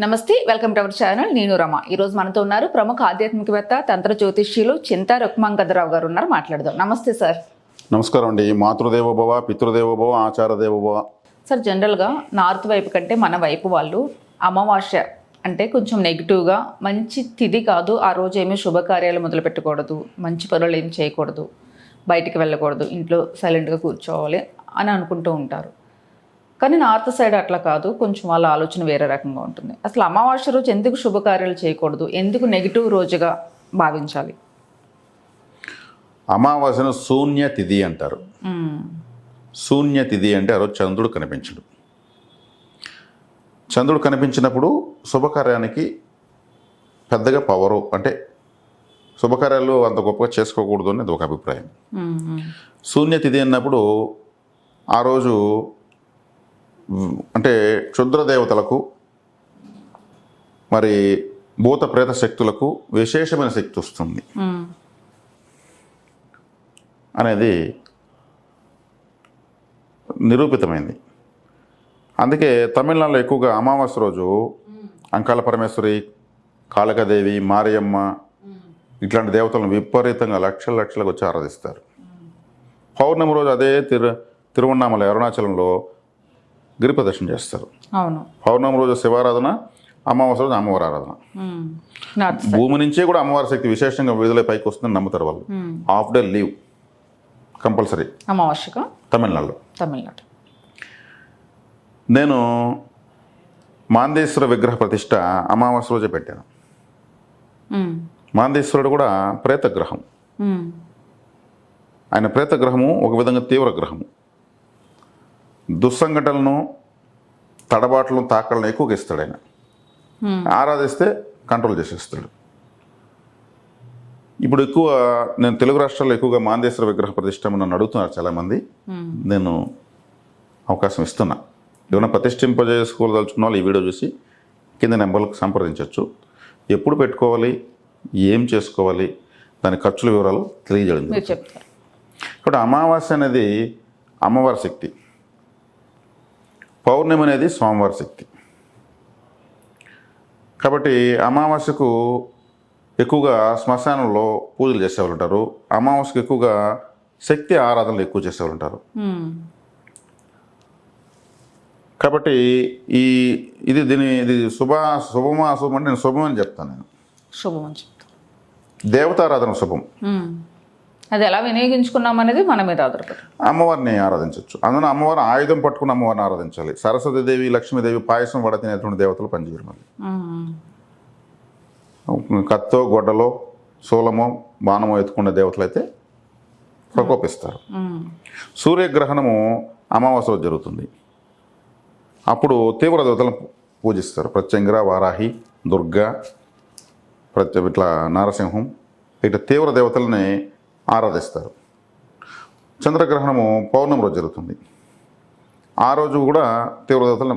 నమస్తే welcome to our channel. నేను రమ. ఈ రోజు మనతో ఉన్నారు ప్రముఖ ఆధ్యాత్మికవేత్త తంత్ర జ్యోతిష్యులు చింతా రుక్మాంగదరావు గారు ఉన్నారు. మాట్లాడదాం. నమస్తే సార్. నమస్కారం అండి. మాతృదేవోభవ పితృదేవోభవ ఆచార దేవోభవ సార్ జనరల్గా నార్త్ వైపు కంటే మన వైపు వాళ్ళు అమావాస్య అంటే కొంచెం నెగిటివ్గా మంచి తిథి కాదు ఆ రోజు ఏమీ శుభకార్యాలు మొదలు పెట్టకూడదు మంచి పనులు ఏం చేయకూడదు బయటికి వెళ్ళకూడదు ఇంట్లో సైలెంట్గా కూర్చోవాలి అని అనుకుంటూ ఉంటారు. కానీ నార్త్ సైడ్ అట్లా కాదు. కొంచెం వాళ్ళ ఆలోచన వేరే రకంగా ఉంటుంది. అసలు అమావాస్య రోజు ఎందుకు శుభకార్యాలు చేయకూడదు? ఎందుకు నెగిటివ్ రోజుగా భావించాలి? అమావాస్యను శూన్య తిథి అంటారు. శూన్య తిథి అంటే ఆ రోజు చంద్రుడు కనిపించడు. చంద్రుడు కనిపించినప్పుడు శుభకార్యానికి పెద్దగా పవరు అంటే శుభకార్యాలు అంత గొప్పగా చేసుకోకూడదు అనేది ఒక అభిప్రాయం. శూన్య తిథి అన్నప్పుడు ఆ రోజు అంటే క్షుద్ర దేవతలకు మరి భూత ప్రేత శక్తులకు విశేషమైన శక్తి వస్తుంది. అనేది నిరూపితమైంది. అందుకే తమిళనాడులో ఎక్కువగా అమావాస్య రోజు అంకాల పరమేశ్వరి కాళికాదేవి మారియమ్మ ఇట్లాంటి దేవతలను విపరీతంగా లక్షల లక్షలకు వచ్చి ఆరాధిస్తారు. పౌర్ణమి రోజు అదే తిరు తిరువണ്ണామలై అరుణాచలంలో గిరి ప్రదర్శన చేస్తారు. అవును. పౌర్ణమి రోజు శివారాధన అమావాస్య రోజు అమ్మవారి ఆరాధన భూమి నుంచే కూడా అమ్మవారి శక్తి విశేషంగా విడుదల పైకి వస్తుందని నమ్ముతారు వాళ్ళు. హాఫ్ డే లీవ్ కంపల్సరీ అమావాస్యక? తమిళనాడులో. తమిళనాడు. నేను మాందేశ్వర విగ్రహ ప్రతిష్ట అమావాస్య రోజే పెట్టాను. మాందేశ్వరుడు కూడా ప్రేతగ్రహం. ఆయన ప్రేతగ్రహము ఒక విధంగా తీవ్ర గ్రహము. దుస్సంఘటనలను తడబాట్లను తాకలను ఎక్కువగా ఇస్తాడు ఆయన. ఆరాధిస్తే కంట్రోల్ చేసేస్తాడు. ఇప్పుడు ఎక్కువ నేను తెలుగు రాష్ట్రాల్లో ఎక్కువగా మాందేశ్వర విగ్రహ ప్రతిష్ట నన్ను అడుగుతున్నారు చాలామంది. నేను అవకాశం ఇస్తున్నా. ఏమైనా ప్రతిష్ఠింపజేసుకోదలుచుకున్న వాళ్ళు ఈ వీడియో చూసి కింద నెంబర్లకు సంప్రదించవచ్చు. ఎప్పుడు పెట్టుకోవాలి ఏం చేసుకోవాలి దాని ఖర్చుల వివరాలు తెలియజేయడం కాబట్టి అమావాస్య అనేది అమ్మవారి శక్తి. పౌర్ణమి అనేది స్వామివారి శక్తి. కాబట్టి అమావాస్యకు ఎక్కువగా శ్మశానంలో పూజలు చేసేవాళ్ళు ఉంటారు అమావాస్యకు ఎక్కువగా శక్తి ఆరాధనలు ఎక్కువ చేసేవాళ్ళు ఉంటారు. కాబట్టి ఈ ఇది దీని ఇది శుభ శుభమా అశుభం అంటే నేను శుభం అని చెప్తాను నేను. శుభం అని చెప్తారు దేవతారాధన శుభం. అది ఎలా వినియోగించుకున్నాం అనేది మన మీద ఆధారపడి అమ్మవారిని ఆరాధించవచ్చు. అందులో అమ్మవారు ఆయుధం పట్టుకుని అమ్మవారిని ఆరాధించాలి. సరస్వతీదేవి లక్ష్మీదేవి పాయసం వడ తినేటువంటి దేవతలు పనిచేయరు మళ్ళీ. కత్తో గొడ్డలో శూలమో బాణమో ఎత్తుకునే దేవతలు అయితే ప్రకోపిస్తారు. సూర్యగ్రహణము అమావాస్య రోజు జరుగుతుంది. అప్పుడు తీవ్ర దేవతలను పూజిస్తారు. ప్రత్యంగిర వారాహి దుర్గా ప్రత్య ఇట్లా నారసింహం ఇట్లా తీవ్ర దేవతలని ఆరాధిస్తారు. చంద్రగ్రహణము పౌర్ణమి రోజు జరుగుతుంది. ఆ రోజు కూడా తీవ్ర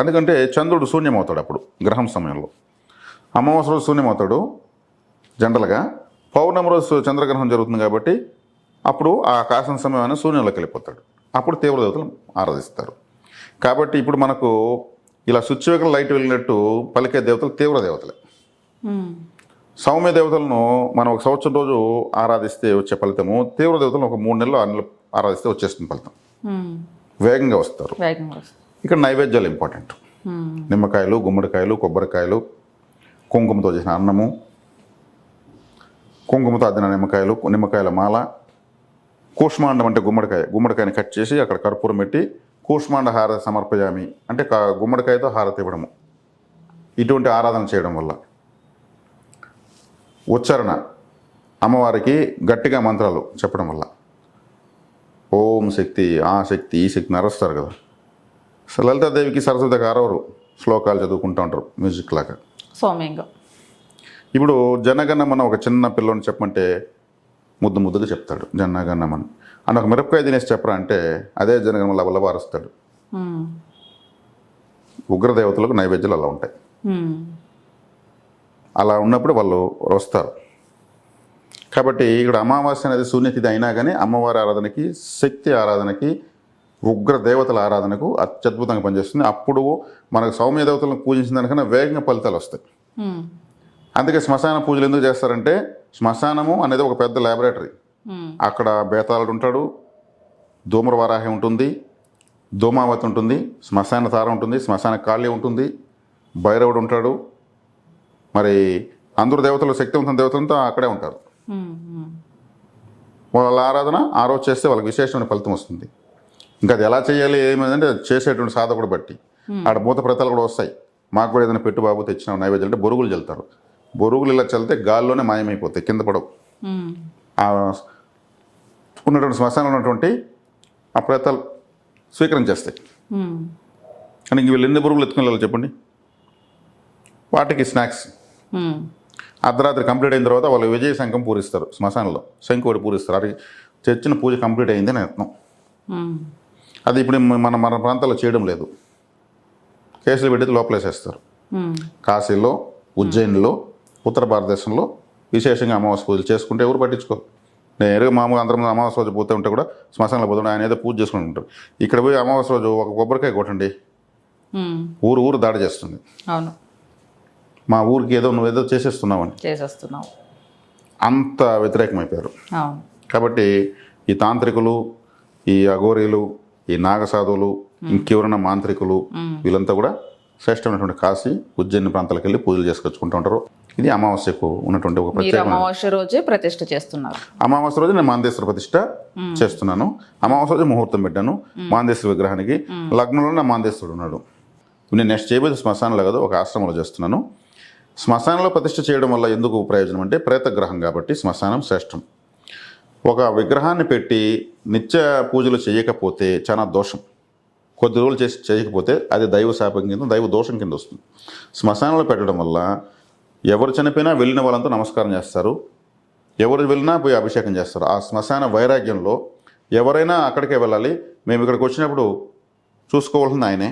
ఎందుకంటే చంద్రుడు శూన్యమవుతాడు అప్పుడు గ్రహం సమయంలో. అమావాస్య రోజు శూన్యమవుతాడు జనరల్గా. పౌర్ణమి రోజు చంద్రగ్రహణం జరుగుతుంది కాబట్టి అప్పుడు ఆ కాసిన సమయాన్ని శూన్యంలోకి వెళ్ళిపోతాడు. అప్పుడు తీవ్రదేవతలు ఆరాధిస్తారు. కాబట్టి ఇప్పుడు మనకు ఇలా స్విచ్ లైట్ వెళ్ళినట్టు పలికే దేవతలు తీవ్ర దేవతలే. సౌమ్య దేవతలను మనం ఒక సంవత్సరం రోజు ఆరాధిస్తే వచ్చే ఫలితము తీవ్ర దేవతలను ఒక మూడు నెలలు ఆరు నెలలు ఆరాధిస్తే వచ్చేస్తుంది ఫలితం. వేగంగా వస్తారు. ఇక్కడ నైవేద్యాలు ఇంపార్టెంట్ మ్మ్. నిమ్మకాయలు గుమ్మడికాయలు కొబ్బరికాయలు కుంకుమతో చేసిన అన్నము కుంకుమతో అద్దిన నిమ్మకాయలు నిమ్మకాయల మాల కూష్మాండం అంటే గుమ్మడికాయ గుమ్మడికాయని కట్ చేసి అక్కడ కర్పూరం పెట్టి కూష్మాండ హారతి సమర్పయామి అంటే గుమ్మడికాయతో హారతి ఇవ్వడము ఇటువంటి ఆరాధన చేయడం వల్ల ఉచ్చారణ అమ్మవారికి గట్టిగా మంత్రాలు చెప్పడం వల్ల. ఓం శక్తి ఆ శక్తి ఈ శక్తిని అరస్తారు కదా. లలితాదేవికి సరస్వతికి అరవరు శ్లోకాలు చదువుకుంటూ ఉంటారు మ్యూజిక్ లాగా. సౌమ్యంగా. ఇప్పుడు జనగణమన ఒక చిన్న పిల్లని చెప్పమంటే ముద్దు ముద్దుగా చెప్తాడు జనగణమని. అని ఒక మిరపకాయ తినేసి చెప్పరా అంటే అదే జనగణమ లవలవ అరుస్తాడు. ఉగ్రదేవతలకు నైవేద్యాలు అలా ఉంటాయి. అలా ఉన్నప్పుడు వాళ్ళు వస్తారు. కాబట్టి ఇక్కడ అమావాస్య అనేది శూన్యతిథి అయినా కానీ అమ్మవారి ఆరాధనకి శక్తి ఆరాధనకి ఉగ్ర దేవతల ఆరాధనకు అత్యద్భుతంగా పనిచేస్తుంది. అప్పుడు మనకు సౌమ్య దేవతలను పూజించిన దానికన్నా వేగంగా ఫలితాలు వస్తాయి. అందుకే శ్మశాన పూజలు ఎందుకు చేస్తారంటే శ్మశానము అనేది ఒక పెద్ద ల్యాబొరేటరీ అక్కడ బేతాళుడు ఉంటాడు ధూమ్రవరాహి ఉంటుంది ధూమావతి ఉంటుంది శ్మశాన తార ఉంటుంది శ్మశాన కాళీ ఉంటుంది భైరవుడు ఉంటాడు మరి అందరు దేవతలు శక్తివంతం దేవతలంతా అక్కడే ఉంటారు. వాళ్ళ ఆరాధన ఆ రోజు చేస్తే వాళ్ళకి విశేషమైన ఫలితం వస్తుంది. ఇంకా అది ఎలా చేయాలి ఏమైందంటే అది చేసేటువంటి సాధకుడు బట్టి. ఆడ మూత ప్రతాలు కూడా వస్తాయి. మాకు కూడా ఏదైనా పెట్టు బాబు తెచ్చిన నైవేద్యం అంటే బొరుగులు చల్లుతారు. బొరుగులు ఇలా చల్లితే గాల్లోనే మాయమైపోతాయి కింద పడవు. ఆ ఉన్నటువంటి శ్మశానంలో ఉన్నటువంటి ఆ ప్రేతాలు స్వీకరించేస్తాయి ఉమ్, కానీ ఇంక వీళ్ళు ఎన్ని బురుగులు ఎత్తుకుని చెప్పండి. వాటికి స్నాక్స్. అర్ధరాత్రి కంప్లీట్ అయిన తర్వాత వాళ్ళు విజయ శంఖం పూరిస్తారు శ్మశానంలో. శంఖు ఒకటి పూరిస్తారు. అది చర్చిన పూజ కంప్లీట్ అయింది అని అర్థం. అది ఇప్పుడు మన మన ప్రాంతాల్లో చేయడం లేదు. కేసులు పెట్టి లోపలేసేస్తారు. కాశీలో ఉజ్జయినిలో ఉత్తర భారతదేశంలో విశేషంగా అమావాస్య పూజలు చేసుకుంటే ఎవరు పట్టించుకో నేరుగా మామూలు అందరం అమావాస్య రోజు పోతే ఉంటే కూడా శ్మశానంలో పోతుంటే ఆయన ఏదో పూజ చేసుకుని ఉంటారు. ఇక్కడ పోయి అమావాస్య రోజు ఒక కొబ్బరికాయ కొట్టండి. ఊరు ఊరు దాడి చేస్తుంది. అవును. మా ఊరికి ఏదో నువ్వు ఏదో చేసేస్తున్నావని. చేసేస్తున్నావు. అంత వ్యతిరేకమైపోయారు. కాబట్టి ఈ తాంత్రికులు ఈ అఘోరీలు ఈ నాగసాధువులు ఇంకెవరైనా మాంత్రికులు వీళ్ళంతా కూడా శ్రేష్టమైనటువంటి కాశీ ఉజ్జయిని ప్రాంతాలకు వెళ్ళి పూజలు చేసుకొచ్చుకుంటూ ఉంటారు. ఇది అమావాస్యకు ఉన్నటువంటి ఒక మీరు ప్రత్యేకమైన అమావాస్య రోజే ప్రతిష్ఠ చేస్తున్నారు. అమావాస్య రోజు నేను మాందేశ్వర ప్రతిష్ట చేస్తున్నాను. అమావాస్య రోజు ముహూర్తం పెట్టాను. మాందేశ్వర విగ్రహానికి లగ్నంలో నా మాందేశ్వరుడు ఉన్నాడు. నేను నెక్స్ట్ చేయబోయే శ్మశానంలో కాదు ఒక ఆశ్రమంలో చేస్తున్నాను. శ్మశానంలో ప్రతిష్ఠ చేయడం వల్ల ఎందుకు ప్రయోజనం అంటే ప్రేతగ్రహం కాబట్టి శ్మశానం శ్రేష్టం. ఒక విగ్రహాన్ని పెట్టి నిత్య పూజలు చేయకపోతే చాలా దోషం. కొద్ది రోజులు చేసి చేయకపోతే అది దైవ శాపం కింద దైవ దోషం కింద వస్తుంది. శ్మశానంలో పెట్టడం వల్ల ఎవరు చనిపోయినా వెళ్ళిన వాళ్ళంతా నమస్కారం చేస్తారు. ఎవరు వెళ్ళినా పోయి అభిషేకం చేస్తారు. ఆ శ్మశాన వైరాగ్యంలో ఎవరైనా అక్కడికే వెళ్ళాలి. మేము ఇక్కడికి వచ్చినప్పుడు చూసుకోవాల్సింది ఆయనే.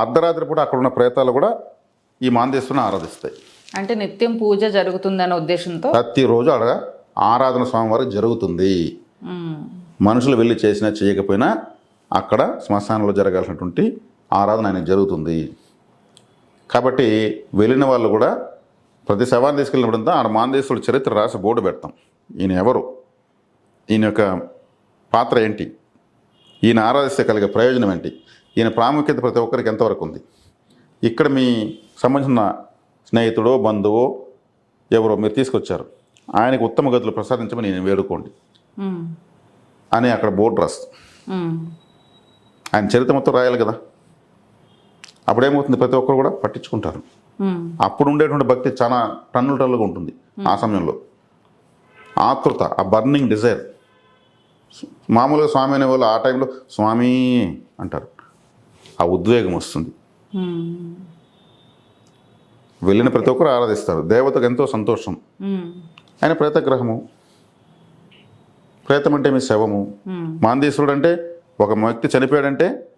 అర్ధరాత్రి పూట అక్కడ ఉన్న ప్రేతాలు కూడా ఈ మాందేశ్వరుని ఆరాధిస్తాయి. అంటే నిత్యం పూజ జరుగుతుందనే ఉద్దేశంతో? ప్రతిరోజు అక్కడ ఆరాధన స్వామివారికి జరుగుతుంది. మనుషులు వెళ్ళి చేసినా చేయకపోయినా అక్కడ శ్మశానంలో జరగాల్సినటువంటి ఆరాధన ఆయనకు జరుగుతుంది. కాబట్టి వెళ్ళిన వాళ్ళు కూడా ప్రతి శవాన్ని తీసుకెళ్ళినప్పుడంతా ఆడ మాందేశ్వరుడు చరిత్ర రాసి బోర్డు పెడతాం. ఈయన ఎవరు? ఈయన యొక్క పాత్ర ఏంటి? ఈయన ఆరాధిస్తే కలిగే ప్రయోజనం ఏంటి? ఈయన ప్రాముఖ్యత ప్రతి ఒక్కరికి ఎంతవరకు ఉంది? ఇక్కడ మీ సంబంధించిన స్నేహితుడో బంధువో ఎవరో మీరు తీసుకొచ్చారు. ఆయనకు ఉత్తమ గతులు ప్రసాదించమని నేను వేడుకోండి. అని అక్కడ బోర్డు రాస్తాం. ఆయన చరిత్ర మొత్తం రాయాలి కదా. అప్పుడేమవుతుంది? ప్రతి ఒక్కరు కూడా పట్టించుకుంటారు. అప్పుడు ఉండేటువంటి భక్తి చాలా టన్నుల టన్నులుగా ఉంటుంది ఆ సమయంలో. ఆతృత ఆ బర్నింగ్ డిజైర్. మామూలుగా స్వామి అనే వాళ్ళు ఆ టైంలో స్వామి అంటారు. ఆ ఉద్వేగం వస్తుంది. వెళ్ళిన ప్రతి ఒక్కరు ఆరాధిస్తారు. దేవతకు ఎంతో సంతోషం. ఆయన ప్రేతగ్రహము. ప్రేతం అంటే మీ శవము. మాందీశ్వరుడు అంటే ఒక వ్యక్తి చనిపోయాడంటే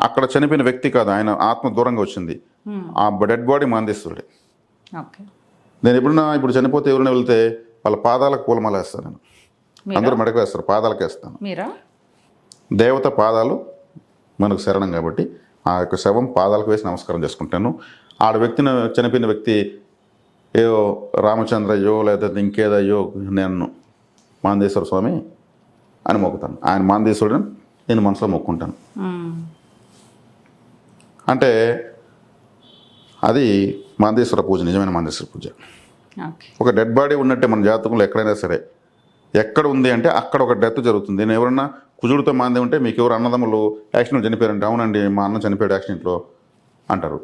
అక్కడ చనిపోయిన వ్యక్తి కాదు ఆయన ఆత్మ దూరంగా వచ్చింది. ఆ డెడ్ బాడీ మాందీశ్వరుడే. నేను ఎప్పుడన్నా ఇప్పుడు చనిపోతే ఎవరైనా వెళ్తే వాళ్ళ పాదాలకు పూలమాల వేస్తాను నేను. అందరూ మెడకు వేస్తారు పాదాలకు వేస్తాను. మీరా? దేవత పాదాలు మనకు శరణం కాబట్టి ఆ యొక్క శవం పాదాలకు వేసి నమస్కారం చేసుకుంటాను. ఆడ వ్యక్తిని చనిపోయిన వ్యక్తి ఏదో రామచంద్రయ్యో లేదా ఇంకేదయ్యో నేను మాందేశ్వర స్వామి అని మొక్కుతాను. ఆయన మాందేశ్వరుడిని నేను మనసులో మొక్కుంటాను. అంటే అది మాందేశ్వర పూజ నిజమైన మాందేశ్వర పూజ. ఒక డెడ్ బాడీ ఉన్నట్టే మన జాతకంలో ఎక్కడైనా సరే. ఎక్కడ ఉంది అంటే అక్కడ ఒక డెత్ జరుగుతుంది. నేను ఎవరన్నా కుజుడితో మాందే ఉంటే మీకు ఎవరు అన్నదమ్ములు యాక్సిడెంట్ చనిపోయారంటే అవునండి మా అన్న చనిపోయాడు యాక్సిడెంట్లో అంటారు.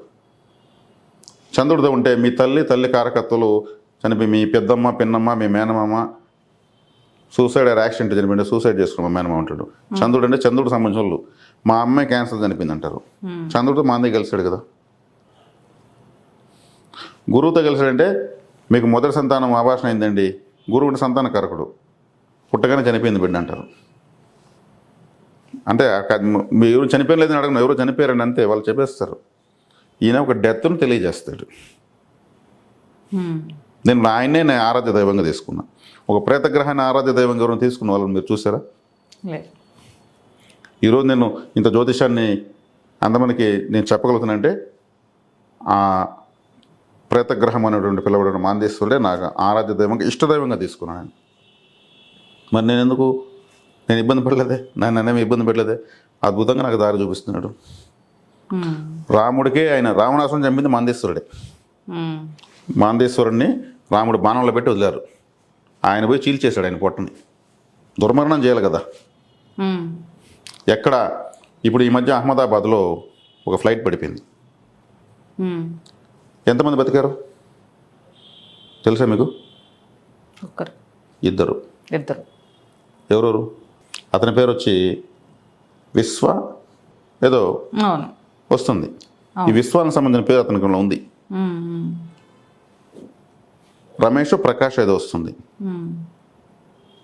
చంద్రుడితో ఉంటే మీ తల్లి తల్లి కారకత్తులు చనిపోయి మీ పెద్దమ్మ పిన్నమ్మ మీ మేనమామ సూసైడ్ యాక్సిడెంట్ చనిపోయింటే సూసైడ్ చేసుకున్న మేనమామ ఉంటాడు. చంద్రుడు అంటే చంద్రుడు సంబంధించిన వాళ్ళు మా అమ్మాయి క్యాన్సర్ చనిపోయింది అంటారు చంద్రుడితో మాందే కలిసాడు కదా. గురువుతో కలిసాడంటే మీకు మొదటి సంతానం ఆభాషణ అయిందండి. గురువు అంటే సంతాన కారకుడు. పుట్టగానే చనిపోయింది బిడ్డ అంటారు. అంటే మీరు ఎవరు చనిపోయలేదని అడగను ఎవరు చనిపోయారని అంతే వాళ్ళు చెప్పేస్తారు. ఈయన ఒక డెత్ను తెలియజేస్తాడు. నేను ఆయన్నే నేను ఆరాధ్య దైవంగా తీసుకున్నా. ఒక ప్రేతగ్రహాన్ని ఆరాధ్య దైవంగా ఎవరైనా తీసుకున్న వాళ్ళని మీరు చూసారా? ఈరోజు నేను ఇంత జ్యోతిషాన్ని అంతమందికి నేను చెప్పగలుగుతానంటే ఆ ప్రేతగ్రహం అనేటువంటి పిలవడం మాందేశ్వరుడే నాకు ఆరాధ్య దైవంగా ఇష్టదైవంగా తీసుకున్నాను నేను. మరి నేను ఎందుకు నేను ఇబ్బంది పడలేదే? నన్ను ఇబ్బంది పెట్టలేదే? అద్భుతంగా నాకు దారి చూపిస్తున్నాడు. రాముడికే ఆయన రావణాసురం చంపింది మాందేశ్వరుడే. మాందేశ్వరుణ్ణి రాముడు బాణంలో పెట్టి వదిలారు. ఆయన పోయి చీల్చేశాడు ఆయన పొట్టని. దుర్మరణం చేయాలి కదా. ఎక్కడ? ఇప్పుడు ఈ మధ్య అహ్మదాబాద్లో ఒక ఫ్లైట్ పడిపోయింది. ఎంతమంది బతికారు? తెలుసా మీకు? ఒక్కరు. ఇద్దరు. ఇద్దరు. ఎవరెవరు? అతని పేరు వచ్చి విశ్వ ఏదో అవును. వస్తుంది. ఈ విశ్వానికి సంబంధించిన పేరు అతనికి ఉంది. రమేష్ ప్రకాష్ ఏదో వస్తుంది.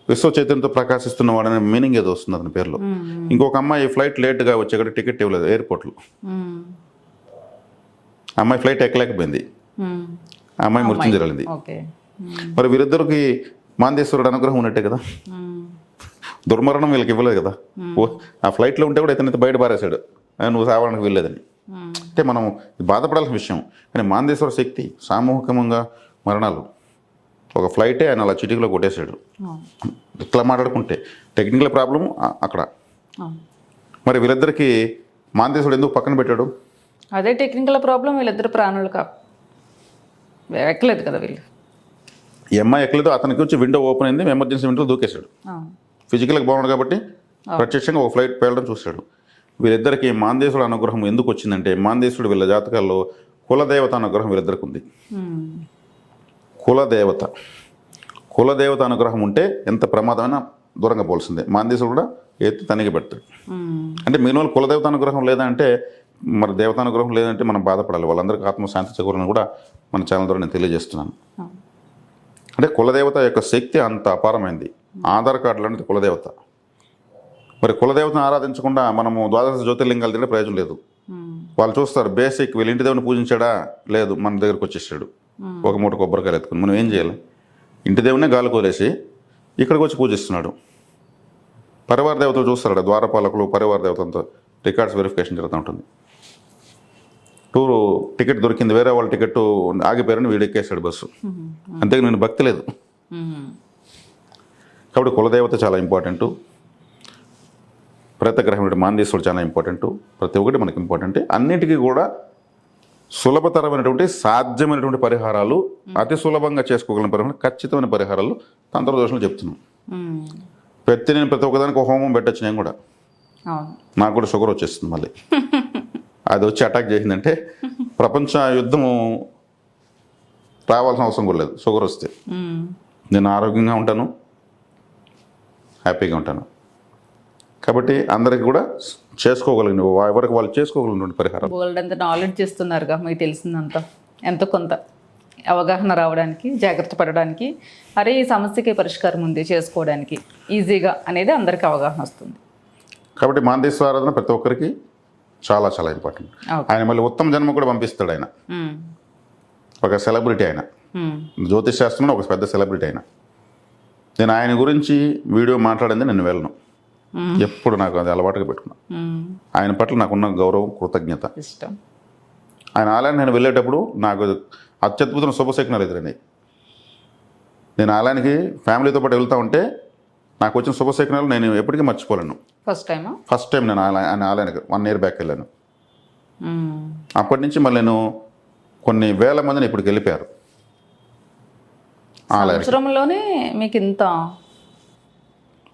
విశ్వ చైతన్యతో ప్రకాశిస్తున్న వాడనే మీనింగ్ ఏదో వస్తుంది అతని పేరులో. ఇంకొక అమ్మాయి ఫ్లైట్ లేట్గా వచ్చే టికెట్ ఇవ్వలేదు ఎయిర్పోర్ట్లో. అమ్మాయి ఫ్లైట్ ఎక్కలేకపోయింది. అమ్మాయి మృత్యుం జరిగింది ఓకే. ఉమ్, మరి వీరిద్దరికి మాందేశ్వరుడు అనుగ్రహం ఉన్నట్టే కదా. దుర్మరణం వీళ్ళకి ఇవ్వలేదు కదా. ఆ ఫ్లైట్లో ఉంటే కూడా ఇతనైతే బయట పారేశాడు. నువ్వు సావడానికి వెళ్ళలేదని ఉమ్, అంటే మనం బాధపడాల్సిన విషయం. కానీ మాందేశ్వర శక్తి సామూహికంగా మరణాలు. ఒక ఫ్లైటే ఆయన అలా చిటికలో కొట్టేశాడు. ఇట్లా మాట్లాడుకుంటే టెక్నికల్ ప్రాబ్లం అక్కడ. మరి వీళ్ళిద్దరికి మాందేశ్వరుడు ఎందుకు పక్కన పెట్టాడు? అదే టెక్నికల్ ప్రాబ్లం వీళ్ళిద్దరు ప్రాణులు కా ఎక్కలేదు కదా వీళ్ళు. ఈ అమ్మాయి ఎక్కలేదు అతనికి వచ్చి విండో ఓపెన్ అయింది ఎమర్జెన్సీ విండో దూకేశాడు. ఫిజికల్గా బాగున్నాడు కాబట్టి ప్రత్యక్షంగా ఒక ఫ్లైట్ పేలడం చూశాడు. వీళ్ళిద్దరికి మాందేశుడు అనుగ్రహం ఎందుకు వచ్చిందంటే మాందేశుడు వీళ్ళ జాతకాల్లో కులదేవత అనుగ్రహం వీళ్ళిద్దరికి ఉంది. కులదేవత. కులదేవత అనుగ్రహం ఉంటే ఎంత ప్రమాదమైనా దూరంగా పోల్సిందే మాందేశుడు కూడా ఎత్తి తనిగి పెడతాడు. అంటే మిగిలిన వాళ్ళు కులదేవత అనుగ్రహం లేదంటే మరి దేవత అనుగ్రహం లేదంటే మనం బాధపడాలి. వాళ్ళందరికీ ఆత్మశాంతి చేకూరని కూడా మన ఛానల్ ద్వారా నేను తెలియజేస్తున్నాను. అంటే కులదేవత యొక్క శక్తి అంత అపారమైంది. ఆధార్ కార్డు లాంటిది కులదేవత. మరి కులదేవతను ఆరాధించకుండా మనము ద్వాదశ జ్యోతిర్లింగాలు తినే ప్రయోజనం లేదు. ఉమ్, వాళ్ళు చూస్తారు బేసిక్ వీళ్ళ ఇంటి దేవుని పూజించాడా? లేదు మన దగ్గరకు వచ్చేసాడు. ఒక మూట కొబ్బరికాయలు ఎత్తుకుని మనం ఏం చేయాలి? ఇంటి దేవునే గాలి కోలేసి ఇక్కడికి వచ్చి పూజిస్తున్నాడు. పరివార దేవతలు చూస్తాడు ద్వారపాలకులు పరివార దేవతలతో రికార్డ్స్ వెరిఫికేషన్ జరుగుతూ ఉంటుంది. టూరు టికెట్ దొరికింది వేరే వాళ్ళ టికెట్ ఆగిపోయారని వీడు ఎక్కేశాడు బస్సు. ఉమ్, అంతే నేను భక్తి లేదు. కాబట్టి కులదేవత చాలా ఇంపార్టెంట్. ప్రేతగ్రహం మాందేశ్వరుడు చాలా ఇంపార్టెంట్. ప్రతి ఒక్కటి మనకి ఇంపార్టెంట్. అన్నిటికీ కూడా సులభతరమైనటువంటి సాధ్యమైనటువంటి పరిహారాలు అతి సులభంగా చేసుకోగలిగిన పరిహారాలు ఖచ్చితమైన పరిహారాలు తంత్రదోషాలు చెప్తున్నాం. ప్రతి నేను ప్రతి ఒక్కదానికి ఒక హోమం పెట్టచ్చు నేను కూడా. నాకు కూడా షుగర్ వచ్చేస్తుంది మళ్ళీ. అది వచ్చి అటాక్ చేసిందంటే ప్రపంచ యుద్ధము రావాల్సిన అవసరం కూడా లేదు షుగర్ వస్తే. నేను ఆరోగ్యంగా ఉంటాను హ్యాపీగా ఉంటాను. కాబట్టి అందరికి కూడా చేసుకోగలిగిన ఎవరికి వాళ్ళు చేసుకోగలిగినటువంటి పరిహారం బోల్డ్ అంత నాలెడ్జ్ ఇస్తున్నారుగా మీకు తెలిసిందంతా ఎంతో కొంత అవగాహన రావడానికి జాగ్రత్త పడడానికి అరే ఈ సమస్యకి పరిష్కారం ఉంది చేసుకోవడానికి ఈజీగా అనేది అందరికీ అవగాహన వస్తుంది. కాబట్టి మాందేశ్వర ఆరాధన ప్రతి ఒక్కరికి చాలా చాలా ఇంపార్టెంట్ ఆయన మళ్ళీ ఉత్తమ జన్మ కూడా పంపిస్తాడు ఆయన. ఒక సెలబ్రిటీ ఆయన. జ్యోతిష్ శాస్త్రంలో ఒక పెద్ద సెలబ్రిటీ ఆయన. నేను ఆయన గురించి వీడియో మాట్లాడింది నేను వెళ్ళను. ఎప్పుడు నాకు అది అలవాటుగా పెట్టుకున్నా. ఆయన పట్ల నాకున్న గౌరవం కృతజ్ఞత. ఇష్టం. ఆయన ఆలయాన్ని నేను వెళ్ళేటప్పుడు నాకు అత్యద్భుతమైన శుభశకునాలు ఎదురైనాయి. నేను ఆలయానికి ఫ్యామిలీతో పాటు వెళ్తా ఉంటే నాకు వచ్చిన శుభశకునాలు నేను ఎప్పటికీ మర్చిపోలేను. ఫస్ట్ టైమా ఫస్ట్ టైం నేను ఆయన ఆలయానికి వన్ ఇయర్ బ్యాక్ వెళ్ళాను. అప్పటి నుంచి మళ్ళీ నేను కొన్ని వేల మందిని ఇప్పటికి వెళ్ళిపోయారు. సంవత్సరంలోనే మీకు ఇంత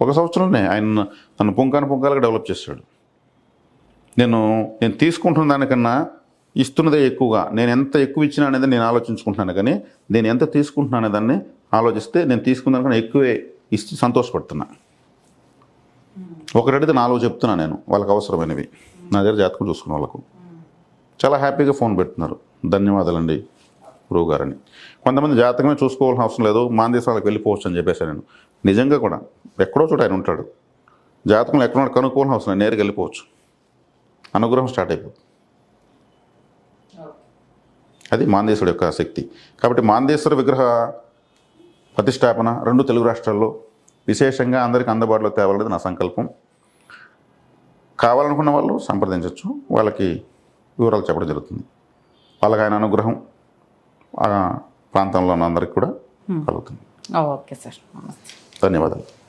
ఒక సంవత్సరంలోనే ఆయన నన్ను పుంకాను పుంకాలుగా డెవలప్ చేశాడు. నేను నేను తీసుకుంటున్న దానికన్నా ఇస్తున్నదే ఎక్కువగా నేను ఎంత ఎక్కువ ఇచ్చినా అనేది నేను ఆలోచించుకుంటున్నాను కానీ నేను ఎంత తీసుకుంటున్నాను దాన్ని ఆలోచిస్తే నేను తీసుకున్న ఎక్కువే ఇచ్చి సంతోషపడుతున్నా. ఒకటడితే నాలుగు చెప్తున్నా నేను వాళ్ళకి అవసరమైనవి. నా దగ్గర జాతకం చూసుకున్న వాళ్ళకు. చాలా హ్యాపీగా ఫోన్ పెడుతున్నారు. ధన్యవాదాలండి గురువు గారని కొంతమంది జాతకమే చూసుకోవాల్సిన అవసరం లేదు మాందేశాలకు వెళ్ళిపోవచ్చు అని చెప్పేసి నేను. నిజంగా కూడా ఎక్కడో చోట ఆయన ఉంటాడు. జాతకంలో ఎక్కడో కనుక్కోవాల్సిన అవసరం లేదు. నేరుగా వెళ్ళిపోవచ్చు. అనుగ్రహం స్టార్ట్ అయిపోతుంది అది మాందేశ్వరుడు యొక్క శక్తి. కాబట్టి మాందేశ్వర విగ్రహ ప్రతిష్టాపన రెండు తెలుగు రాష్ట్రాల్లో విశేషంగా అందరికీ అందుబాటులో తేవాలనేది నా సంకల్పం. కావాలనుకున్న వాళ్ళు సంప్రదించవచ్చు. వాళ్ళకి వివరాలు చెప్పడం జరుగుతుంది. వాళ్ళకి ఆయన అనుగ్రహం ఆ ప్రాంతంలో ఉన్న అందరికీ కూడా కలుగుతుంది. Okay sir. ధన్యవాదాలు.